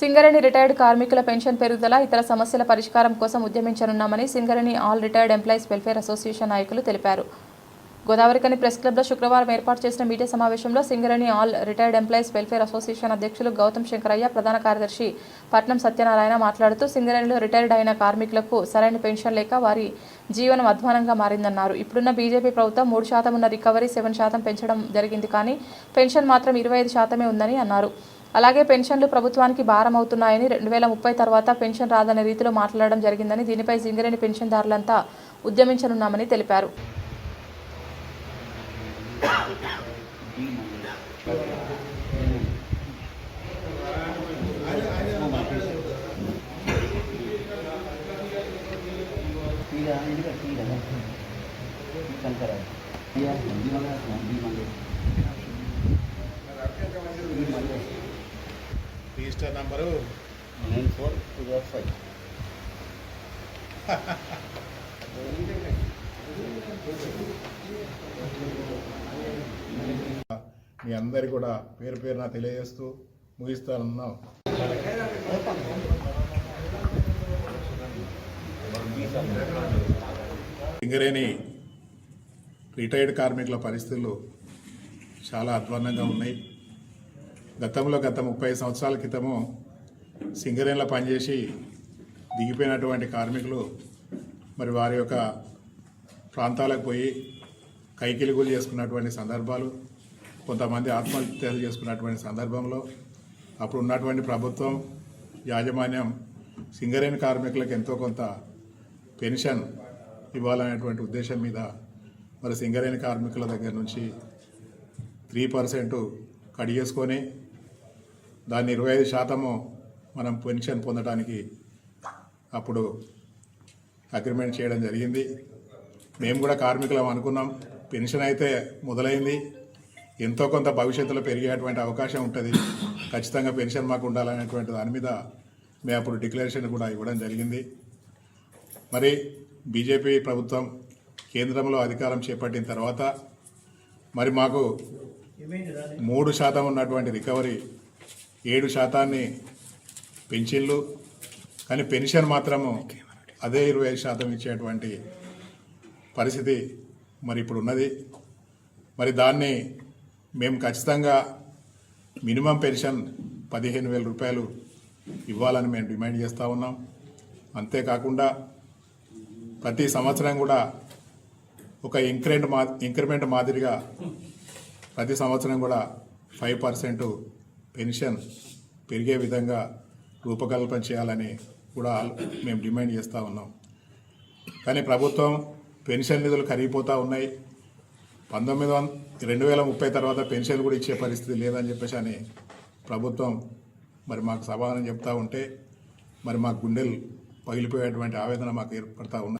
Singareni retired కార్మికుల pension పెరుగుదల ఇతర సమస్యల పరిష్కారం కోసం ఉద్యమించనున్నామని Singareni all retired employees welfare association నాయకులు తెలిపారు. గోదావరికని ప్రెస్ క్లబ్లో శుక్రవారం ఏర్పాటు చేసిన మీడియా సమావేశంలో Singareni all retired employees welfare association అధ్యక్షులు గౌతమ్ శంకరయ్య ప్రధాన కార్యదర్శి పట్నం సత్యనారాయణ మాట్లాడుతూ సింగరేణిలో రిటైర్డ్ అయిన కార్మికులకు సరైన పెన్షన్ లేక వారి జీవనం అధ్వానంగా మారిందన్నారు. ఇప్పుడున్న బీజేపీ ప్రభుత్వం మూడు శాతం ఉన్న రికవరీ సెవెన్ శాతం పెంచడం జరిగింది కానీ పెన్షన్ మాత్రం ఇరవై ఐదు శాతమే ఉందని అన్నారు. అలాగే పెన్షన్లు ప్రభుత్వానికి భారం అవుతున్నాయని రెండు వేల ముప్పై తర్వాత పెన్షన్ రాదనే రీతిలో మాట్లాడడం జరిగిందని దీనిపై సింగరేణి పెన్షన్దారులంతా ఉద్యమించనున్నామని తెలిపారు. Register number nine four two zero five. మీ అందరి కూడా పేరు పేరున తెలియజేస్తూ ముగిస్తానన్నాం. సింగరేణి రిటైర్డ్ కార్మికుల పరిస్థితులు చాలా అధ్వాన్నంగా ఉన్నాయి. గతంలో గత ముప్పై సంవత్సరాల క్రితము సింగరేణిలో పనిచేసి దిగిపోయినటువంటి కార్మికులు మరి వారి యొక్క ప్రాంతాలకు పోయి కైకిలిగులు చేసుకున్నటువంటి సందర్భాలు కొంతమంది ఆత్మహత్యలు చేసుకున్నటువంటి సందర్భంలో అప్పుడు ఉన్నటువంటి ప్రభుత్వం యాజమాన్యం సింగరేణి కార్మికులకు ఎంతో కొంత పెన్షన్ ఇవ్వాలనేటువంటి ఉద్దేశం మీద మరి సింగరేణి కార్మికుల దగ్గర నుంచి త్రీ పర్సెంట్ కట్ చేసుకొని దాన్ని ఇరవై ఐదు శాతము మనం పెన్షన్ పొందడానికి అప్పుడు అగ్రిమెంట్ చేయడం జరిగింది. మేము కూడా కార్మికులం అనుకున్నాం. పెన్షన్ అయితే మొదలైంది. ఎంతో కొంత భవిష్యత్తులో పెరిగేటువంటి అవకాశం ఉంటుంది. ఖచ్చితంగా పెన్షన్ మాకు ఉండాలనేటువంటి దాని మీద మేము అప్పుడు డిక్లరేషన్ కూడా ఇవ్వడం జరిగింది. మరి బీజేపీ ప్రభుత్వం కేంద్రంలో అధికారం చేపట్టిన తర్వాత మరి మాకు మూడు శాతం ఉన్నటువంటి రికవరీ ఏడు శాతాన్ని పెన్షన్లు కానీ పెన్షన్ మాత్రము అదే ఇరవై ఐదు శాతం ఇచ్చేటువంటి పరిస్థితి మరి ఇప్పుడు ఉన్నది. మరి దాన్ని మేము ఖచ్చితంగా మినిమం పెన్షన్ పదిహేను వేల రూపాయలు ఇవ్వాలని మేము డిమాండ్ చేస్తూ ఉన్నాం. అంతేకాకుండా ప్రతి సంవత్సరం కూడా ఒక ఇంక్రిమెంట్ మా ఇంక్రిమెంట్ మాదిరిగా ప్రతి సంవత్సరం కూడా ఫైవ్ పర్సెంట్ పెన్షన్ పెరిగే విధంగా రూపకల్పన చేయాలని కూడా మేము డిమాండ్ చేస్తూ ఉన్నాం. కానీ ప్రభుత్వం పెన్షన్ నిధులు కరిగిపోతూ ఉన్నాయి. పంతొమ్మిది వంద రెండు వేల ముప్పై తర్వాత పెన్షన్ కూడా ఇచ్చే పరిస్థితి లేదని చెప్పేసి అని ప్రభుత్వం మరి మాకు సమాధానం చెప్తా ఉంటే మరి మాకు గుండెలు పగిలిపోయేటువంటి ఆవేదన మాకు ఏర్పడతా ఉన్నాయి